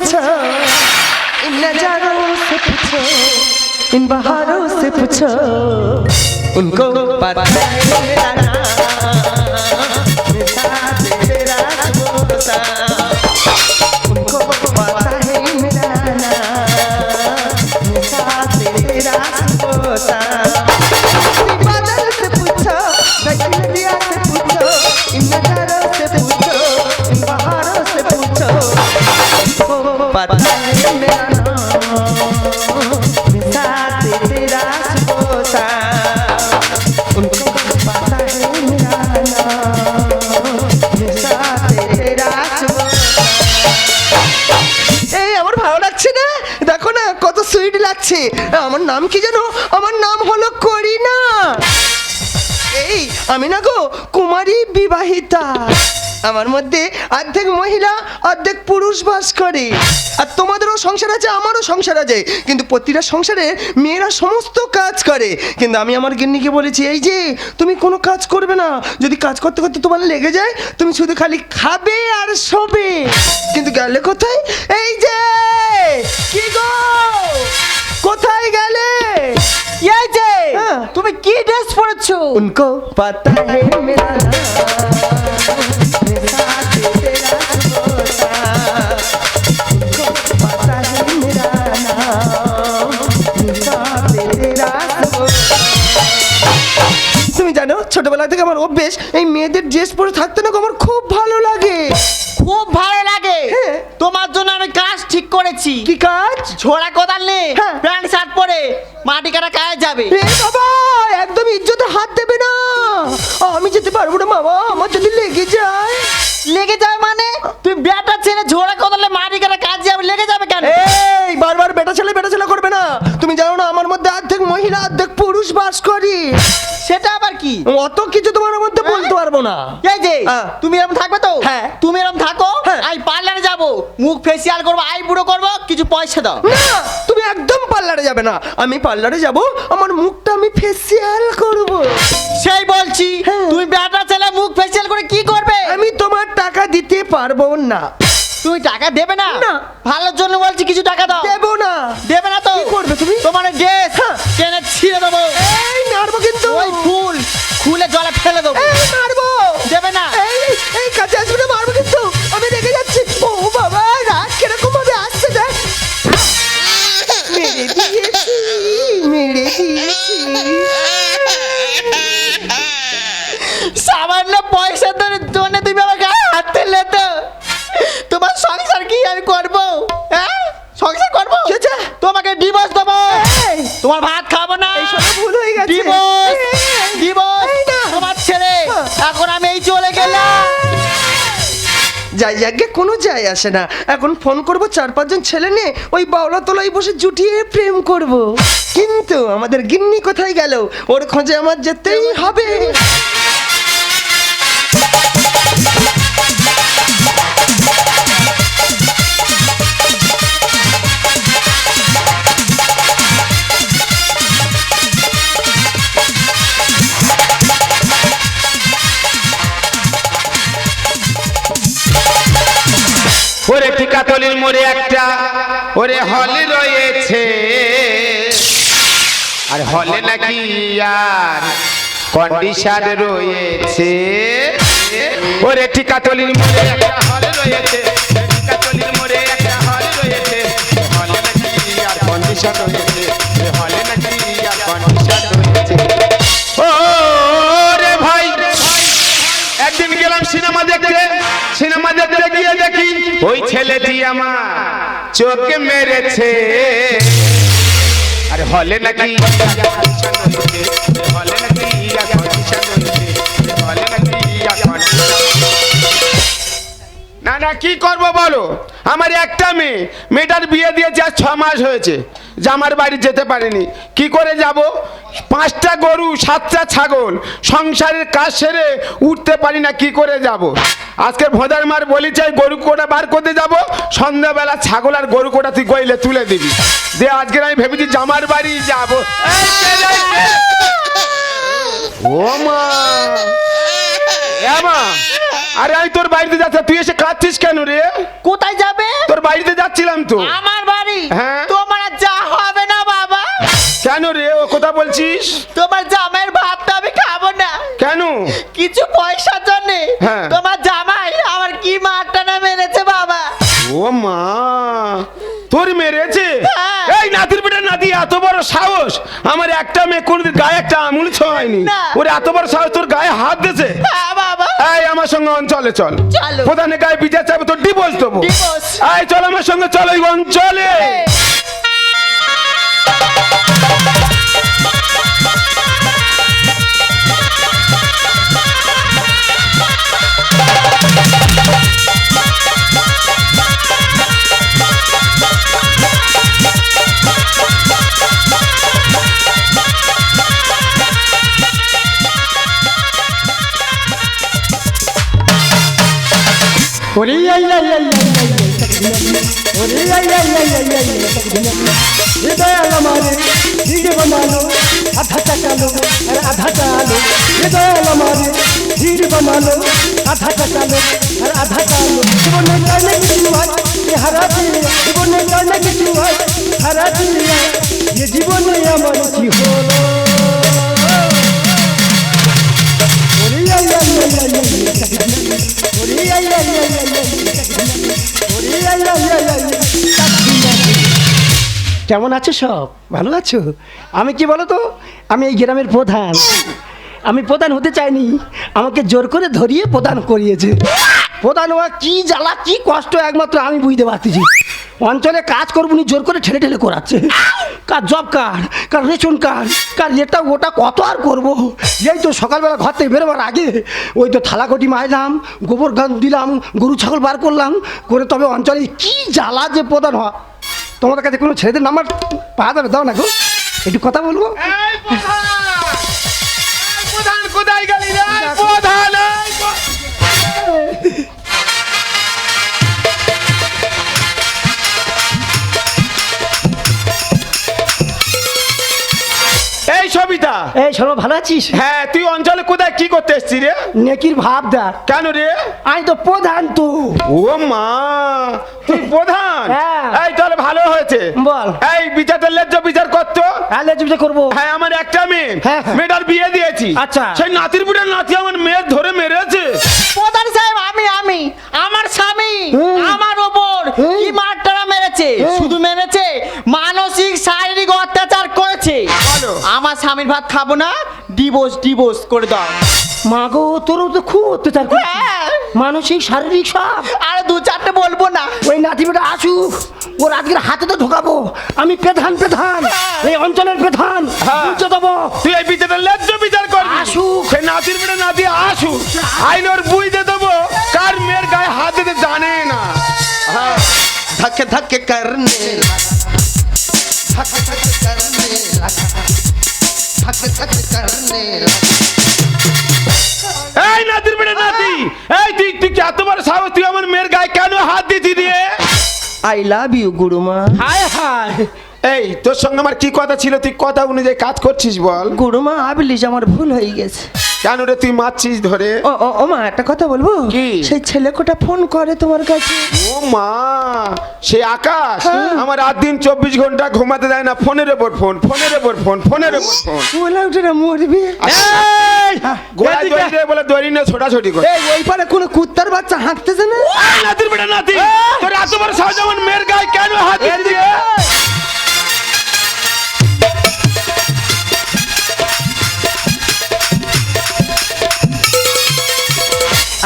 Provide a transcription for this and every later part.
पूछो। इन नजारों से पूछो। इन बहारों से पूछो। उनको पता है मेरा नाम मेरा तेरा बोसा আমার মধ্যে অর্ধেক মহিলা অর্ধেক পুরুষ বাস করে। আর তোমাদেরও সংসার আছে আমারও সংসার আছে। কিন্তু প্রতিটা সংসারে মেয়েরা সমস্ত কাজ করে। কিন্তু আমি আমার গিন্নিকে বলেছি এই যে তুমি কোনো কাজ করবে না। যদি কাজ করতে করতে তোমার লেগে যায় তুমি শুধু খালি খাবে আর শোবে। কিন্তু গেলে কোথায়? এই যে কি গো? কোথায় গেলে? এই যে হ্যাঁ। তুমি কি ড্রেস পরেছো? উনকো পাতা হে মেরা সেটা আবার কি? অত কিছু তোমার মধ্যে বলতে পারব না। এই যে হ্যাঁ। তুমি এরকম থাকবে তো? হ্যাঁ। তুমি এরকম থাকো হ্যাঁ। আমি পার্লারে যাব। মুখ ফেসিয়াল করব আই বুড়ো করব কিছু পয়সা দাও। না তুমি একদম পার্লারে যাবে না। আমি পার্লারে যাব আমার মুখটা আমি ফেসিয়াল করব। সেই বলছি হ্যাঁ। তুমি ব্যাটা ছেলে মুখ ফেসিয়াল করে কি করবে? আমি তোমার টাকা দিতে পারব না। তুমি টাকা দেবে না? না। ভালোর জন্য বলছি কিছু টাকা দেবো। তোমার ভাত খাব না। ভুল হয়ে গেছে। ডিভোর্স ডিভোর্স তোমার ছেলে। হ্যাঁ। এখন আমি এই চলে গেলাম। যাই আগে কোনো যায় আসে না। এখন ফোন করব চার পাঁচজন ছেলে নিয়ে ওই বাউলা তলায় বসে জুটিয়ে প্রেম করব। কিন্তু আমাদের গিন্নি কোথায় গেল? ওর খোঁজে আমার যেতেই হবে। মোড়ে একটা, ওরে হলে রয়েছে। আর হলে নাকি আর কন্ডিশন রয়েছে। ওরে টিকাতলির মোড়ে একটা হলে রয়েছে। টিকাতলির মোড়ে একটা হলে রয়েছে। হলে নাকি আর কন্ডিশন রয়েছে। ওই ছেলেটি আমার চোখে মেরেছে। আরে হলে নাকি? না না, কি করব বলো? আমার একটা মেয়ে, মেয়েটার বিয়ে দিয়েছে আর ছ মাস হয়েছে। জামার বাড়ি যেতে পারিনি। কি করে যাব? পাঁচটা গরু, সাতটা ছাগল, সংসারের কাজ সেরে উঠতে পারি না, কি করে যাব? আজকে ভোদার মার বলি চাই গরু কোটা বার করতে যাব? সন্ধ্যাবেলা ছাগল আর গরু কোটা তুই গইলে তুলে দিবি। যে আজকে আমি ভেবেছি জামার বাড়ি যাব। ও মা। মা আরে আমি তোর বাড়িতে যাচ্ছি তুই এসে কাঁদছিস কেন রে? কোথায় যাবে? তোর বাড়িতে যাচ্ছিলাম তো। আমার বাড়ি? হ্যাঁ। তোমার যা হবে না বাবা। কেন রে ও কথা বলছিস? তোমার জামাইয়ের ভাতটা আমি খাব না। কেন? কিছু পয়সার জন্য হ্যাঁ। তোমার নাতির এত বড় সাহস? আমার একটা মেয়ে কোনদিন গায়ে একটা আঙুল ছোঁয়নি। ওর এত বড় সাহস তোর গায়ে হাত দিয়েছে? এই আমার সঙ্গে অঞ্চলে চল। প্রধানের গায়ে বিচার চাইবে তোর ডিভোর্স দেবো। এই চল আমার সঙ্গে চল ওই অঞ্চলে। হৃদয়াল আমারে দিকে বানালো আধাটা কালো আর আধাটা আলো হৃদয়াল আমারে ভিড় বানালো আধাটা কালো আর আধাটা আলো জীবনে কানে কিছু হয় হারাতে জীবনে কানে কিছু হয় হারাতে এ জীবনে আমার কি হলো Yeah, yeah, yeah, yeah, yeah, yeah. কেমন আছো সব? ভালো আছো? আমি কি বলো তো আমি এই গ্রামের প্রধান। আমি প্রধান হতে চাইনি। আমাকে জোর করে ধরিয়ে প্রধান করিয়েছে। প্রধান হওয়া কি জ্বালা, কি কষ্ট, একমাত্র আমি বুঝতে পারতেছি। অঞ্চলে কাজ করব জোর করে ঠেলে ঠেলে করাচ্ছে। কার জব কার্ড কার রেশন কার্ড কার এটা ওটা কত আর করব? এই তো সকালবেলা ঘর থেকে বেরোবার আগে ওই তো থালাকটি মারলাম, গোবর গান দিলাম, গরু, ছাগল বার করলাম, করে তবে অঞ্চলে কি জ্বালা যে প্রধান হওয়া তোমাদের কাছে কোনো ছেলেদের নাম্বার পাওয়া যাবে? দাও না গো। একটু কথা বলব? এই শোনো ভালো আছিস? হ্যাঁ তুই অঞ্চলে কোথায়? কি করতে এসছিস রে? নেকির ভাব দেখ। কেন রে? আমি তো প্রধান তো। ও মা তুই প্রধান? হ্যাঁ। এই তাহলে ভালো হয়েছে। বল। এই বিচারটা লেজ্জ বিচার করতো? আলে চুপচে করব। হ্যাঁ আমার একটা মেয়ে। হ্যাঁ, হ্যাঁ। মেয়েটার বিয়ে দিয়েছি। আচ্ছা। সেই নাতির বুড়ের নাতি আমার মেয়ের ধরে মেরেছে। প্রধান সাহেব আমি আমি। আমার স্বামীর ভাত খাবো না ডিভোর্স ডিভোর্স করে দাও মা গো তোরও তো খুব অত্যাচার করছিস। হ্যাঁ। মানসিক শারীরিক সব আর দু চারটে বলবো না ওই নাতি বেটা আসুক ওর আজকের হাতে তো ঢোকাবো আমি প্রধান প্রধান এই অঞ্চলের প্রধান হ্যাঁ। বুঝতে দেবো তুই এই বিচারটা লেজ্জ বিচার করবি আসুক। সেই নাতির বুড়ে নাতি আসুক আইন ওর বুঝতে দেবো কার মেয়ের গায়ে হাত দিতে জানে না হ্যাঁ धक्के धक्के करने लगा धक्के धक्के करने लगा धक्के धक्के करने लगा এই নাতির বেটা নাতি এই তুই তুই কি এত বড় সাহস তুই আমার মেয়ের গায়ে কেন হাত দিতি রে আই লাভ ইউ গুরুমা হায় হায় এই তোর সঙ্গে আমার কি কথা ছিল? তুই কথা অনুযায়ী কাজ করছিস বল। গুরুমা আবলিজ আমার ভুল হয়ে গেছে। কেন রে তুই মারছিস ধরে? ও ও ও মা একটা কথা বলব? কি? সেই ছেলে কোটা ফোন করে তোমার কাছে। ও মা সে আকাশ? হ্যাঁ। আমার রাত দিন চব্বিশ ঘণ্টা ঘুমাতে দেয় না। ফোনের ওপর ফোন ফোনের ওপর ফোন ফোনের ওপর ফোন। বলে ওটা না মরবি। এই! গোড়ায় এদিকে- দড়ি দিয়ে বলে দড়ি না ছোটাছুটি করে। এই ওই পারে কোনো কুত্তার বাচ্চা হাঁটতেছে না? নাতির বেটা নাতি! তোর এত বড় আমার মেয়ের গায়ে কেন হাত দিতি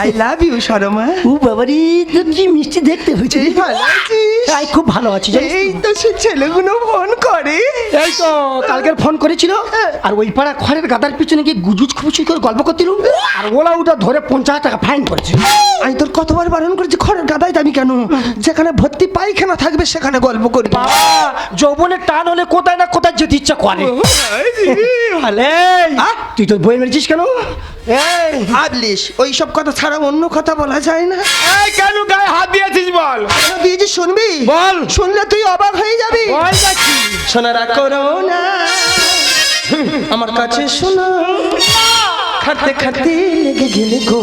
আই লাভ ইউ শর্মা ও বাবারি তো কি মিষ্টি দেখতে হয়েছে। ভালো আছিস? তাই খুব ভালো আছি এই তো? সে ছেলেগুলো ফোন করে। এই তো কালকের ফোন করেছিল। আর ওই পাড়া খড়ের গাদার পিছনে গিয়ে গুজুজ খুবুচি করে গল্প করছিল। আর ওলা ওটা ধরে পঞ্চাশ টাকা ফাইন করেছে। আমি তোর কতবার বারণ করেছি খড়ের গাদায় যাবি কেন? যেখানে ভর্তি পায়খানা থাকবে সেখানে গল্প করবি। বাবা যৌবনের টান হলে কোথায় না কোথায় যেতে ইচ্ছা করে। আলে আহ? তুই তো বই মেরেছিস কেন? এই আবলিশ ওই সব কথা ছাড়া অন্য কথা বলা যায় না। এই কেন গায়ে হাত দিয়েছিস বল? কেন দিয়েছি শুনবি? বল। শুনলে তুই অবাক হয়ে যাবি। বল যাচ্ছি শোনারা করো না আমার কাছে শোনো। খাটতে খাটতে লেগে গেলে গো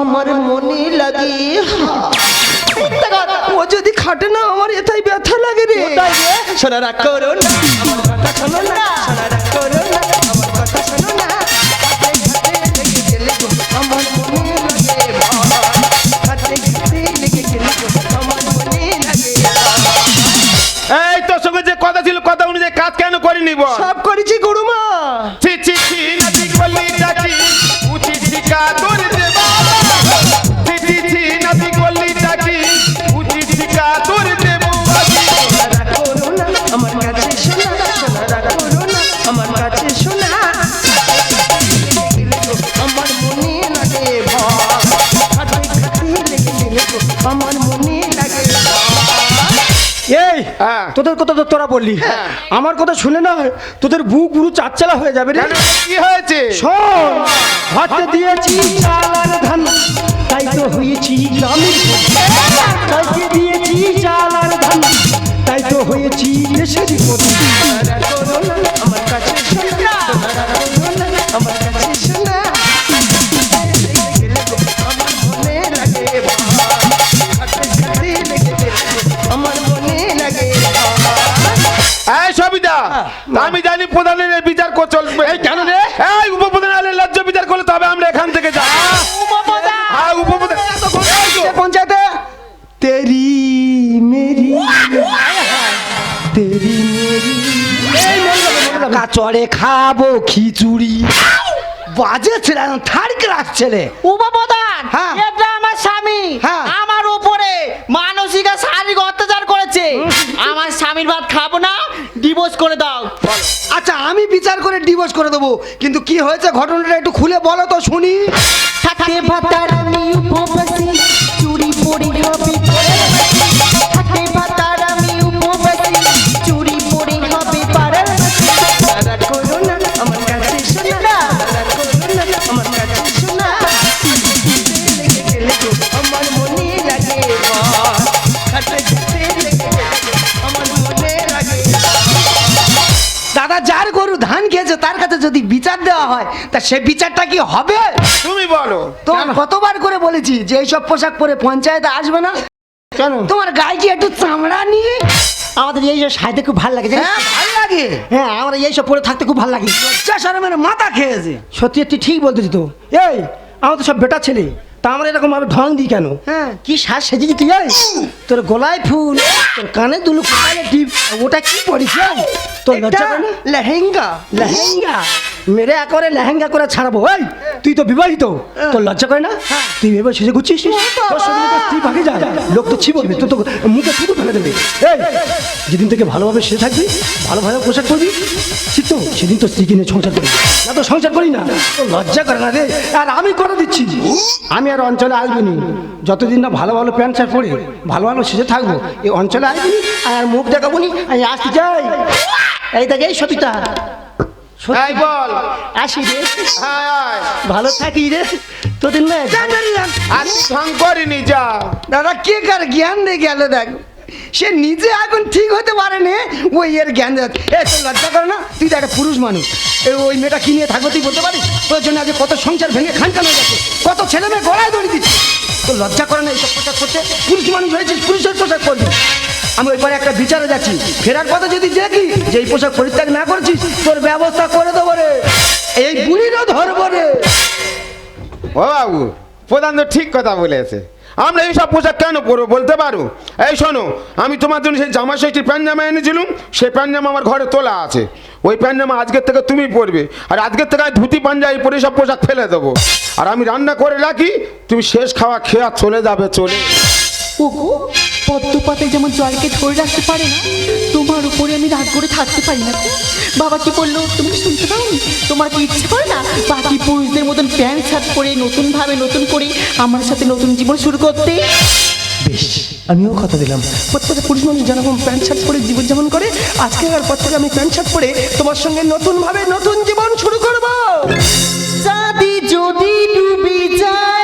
আমার মনে লাগে। ও যদি খাটে না আমার এটাই ব্যথা লাগে রে। শোনা রাগ করো না আমার কথা শোনো না। কেন করিনি বল সব তোদের কথা তো তোরা বললি। আমার কথা শুনে না তোদের বুক গুরু চাচ্চালা হয়ে যাবে রে। কি হয়েছে? শোন হাতে দিয়েছি চালার ধান। তাই তো হয়েছি গ্রামের তাইকে দিয়েছি চালার ধান। তাই তো হয়েছি দেশের প্রতি আমি জানি প্রধানের বিচার কো চলবে। এই কেন রে? এই উপপ্রধান আলে লজ্জ বিচার করলে তবে আমরা এখান থেকে যা হ্যাঁ উপপ্রধান। পঞ্চায়েতে। তেরি মেরি। তেরি মেরি। কা চড়ে খাব খিচুড়ি। বাজে ছেলে থার্ড ক্লাস ছেলে। উপপ্রধান! হ্যাঁ। ডিভোর্স করে দাও। আচ্ছা আমি বিচার করে ডিভোর্স করে দেবো। কিন্তু কি হয়েছে ঘটনাটা একটু খুলে বলো তো শুনি। চুরি পড়ি বিচার দেওয়া হয়। তা সে বিচারটা কি হবে? তুমি বলো। তো কতবার করে বলেছি যে এইসব পোশাক পরে পঞ্চায়েতে আসবে না? কেন? তোমার গায়ে কি একটু চামড়া নিয়ে? আমাদের এই যে সাইতে খুব ভালো লাগে? হ্যাঁ ভালো লাগে। হ্যাঁ আমরা এই সব পরে থাকতে খুব ভালো লাগে। লজ্জা শরমের মাথা খেয়েছে। সত্যি একটু ঠিক বলতেছি তো। এই আমার তো সব বেটা ছেলে। তা আমরা এরকম ভাবে ঢং দিই কেন? হ্যাঁ কি সাজ সেজেছি তুই এই? তোর গলায় ফুল তোর কানে দুলু টিপ ওটা কি এই? তোর লজ্জা করে না? লেহেঙ্গা। লেহেঙ্গা? মেরে একবারে লেহেঙ্গা করে ছাড়বো এই তুই তো বিবাহিত তোর লজ্জা করে না? তুই এবার সেজে গুছিস? স্ত্রী ভাগে যায়। লোক তো ছি বলবে তুই তো মুখে থুতু ফেলে দেবে। এই যেদিন থেকে ভালোভাবে সেজে থাকবি ভালো ভালো পোশাক পরবি ঠিক তো? সেদিন তো স্ত্রী কিনে সংসার করবি না তো সংসার করি না। তোর লজ্জা করে না রে। আর আমি করে দিচ্ছি? আমি আর অঞ্চলে আসবিনি যতদিন না ভালো ভালো প্যান্ট শার্ট পরে ভালো ভালো সেজে থাকব এই অঞ্চলে আসবিনি আর মুখ দেখাবো নি আমি আসতে চাই এই দেখে এই সতীটা এই বল। আসি রে। ভালো থাকি রে। তোদের না করিনি যা। দাদা কে কার জ্ঞান দিয়ে গেলে দেখ। সে নিজে এখন ঠিক হতে পারে না। ওই এর জ্ঞান এ, তোর লজ্জা করে না? তুই তো একটা পুরুষ মানুষ। ওই মেয়েটা কি নিয়ে থাকবে তুই বলতে পারিস? তোর জন্য আজ কত সংসার ভেঙে খানখান হয়ে গেছে। কত ছেলে মেয়ে গলায় দড়ি দিচ্ছে। তোর লজ্জা করে না এইসব পোশাক করতে? পুরুষ মানুষ হয়েছিস, পুরুষের পোশাক করবি আমি ওই পরে একটা বিচারে যাচ্ছি। ফেরার পথে যদি দেখি যে এই পোশাক পরিত্যাগ না করছিস, তোর ব্যবস্থা করে দেবো রে। এই বুড়িরও ধরবো রে। ও বাবু, প্রধান তো ঠিক কথা বলেছে। আমরা এইসব পোশাক কেন পরবো বলতে পারো? এই শোনো, আমি তোমার জন্য সেই জামা সেই প্যান্ট এনেছিলাম, সেই প্যান্ট জামা আমার ঘরে তোলা আছে। ওই প্যান্ট জামা আজকের থেকে তুমি পরবে, আর আজকের থেকে আমি ধুতি পাঞ্জাবি পরে সব পোশাক ফেলে দেবো। আর আমি রান্না করে রাখি, তুমি শেষ খাওয়া খেয়া চলে যাবে, চলে। ওগো পদ্ম পাতায় যেমন জলকে ধরে রাখতে পারে না তোমার উপরে আমি রাগ করে থাকতে পারি না। বাবা কি বলল তুমি কি শুনতে পাও তোমার কি ইচ্ছে করে না? বাকি পুরুষদের মতন প্যান্ট শার্ট পরে নতুনভাবে নতুন করে আমার সাথে নতুন জীবন শুরু করতে? বেশ আমিও কথা দিলাম। প্রত্যেকটা পুরুষ মানুষ যেরকম প্যান্ট শার্ট পরে জীবন জীবনযাপন করে আজকে আর পর থেকে আমি প্যান্ট শার্ট পরে তোমার সঙ্গে নতুন ভাবে নতুন জীবন শুরু করব। যদি ডুবে যায়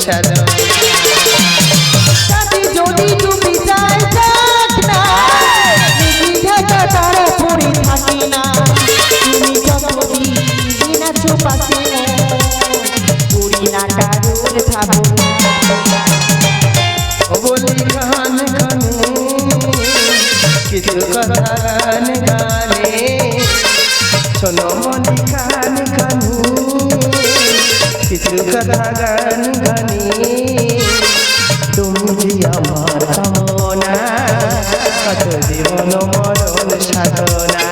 shadow. সাধনা।